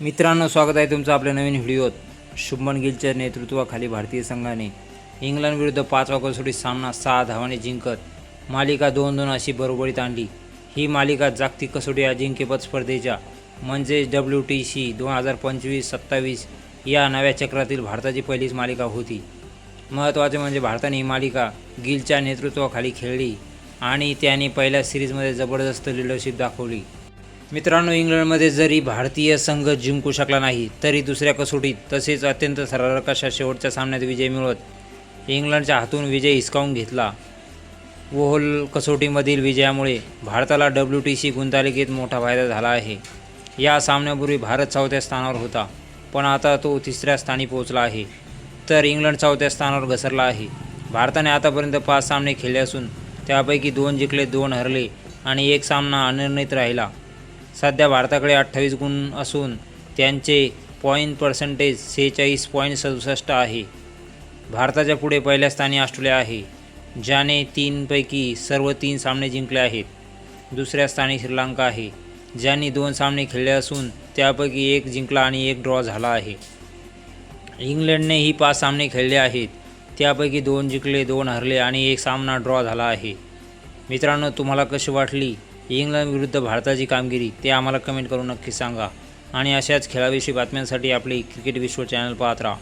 मित्रांनो स्वागत आहे तुमचं आपल्या नवीन व्हिडिओत. शुभमन गिलच्या नेतृत्वाखाली भारतीय संघाने इंग्लंड विरुद्ध पाच कसोटी सामना सहा धावाने जिंकत मालिका दोन दोन अशी बरोबरीत आणली. ही मालिका जागतिक कसोटी अजिंक्यपद स्पर्धेच्या म्हणजेच डब्ल्यू टी सी दोन हजार पंचवीस सत्तावीस या नव्या चक्रातील भारताची पहिलीच मालिका होती. महत्त्वाचे म्हणजे भारताने ही मालिका गिलच्या नेतृत्वाखाली खेळली आणि त्याने पहिल्या सिरीजमध्ये जबरदस्त लिडरशिप दाखवली. मित्रांनो इंग्लंडमध्ये जरी भारतीय संघ जिंकू शकला नाही तरी दुसऱ्या कसोटीत तसेच अत्यंत थरारक अशा शेवटच्या सामन्यात विजय मिळवत इंग्लंडच्या हातून विजय हिसकावून घेतला. वोहोल कसोटीमधील विजयामुळे भारताला डब्ल्यू टी सी गुंतालिकेत मोठा फायदा झाला आहे. या सामन्यापूर्वी भारत चौथ्या स्थानावर होता पण आता तो तिसऱ्या स्थानी पोहोचला आहे. तर इंग्लंड चौथ्या स्थानावर घसरला आहे. भारताने आतापर्यंत पाच सामने खेळले असून त्यापैकी दोन जिंकले दोन हरले आणि एक सामना अनिर्णित राहिला. सध्या भारताकडे अठ्ठावीस गुण असून त्यांचे पॉईंट पर्सेंटेज सेहेचाळीस पॉईंट सदुसष्ट आहे. भारताच्या पुढे पहिल्या स्थानी ऑस्ट्रेलिया आहे ज्याने तीनपैकी सर्व तीन सामने जिंकले आहेत. दुसऱ्या स्थानी श्रीलंका आहे ज्यांनी दोन सामने खेळले असून त्यापैकी एक जिंकला आणि एक ड्रॉ झाला आहे. इंग्लंडने ही पाच सामने खेळले आहेत त्यापैकी दोन जिंकले दोन हरले आणि एक सामना ड्रॉ झाला आहे. मित्रांनो तुम्हाला कशी वाटली? इंग्लंड विरुद्ध भारताची कामगिरी ते आम्हाला कमेंट करून नक्की सांगा. आणि अशाच खेळाविषयी बातम्यांसाठी आपले क्रिकेट विश्व चॅनल पाहत राहा.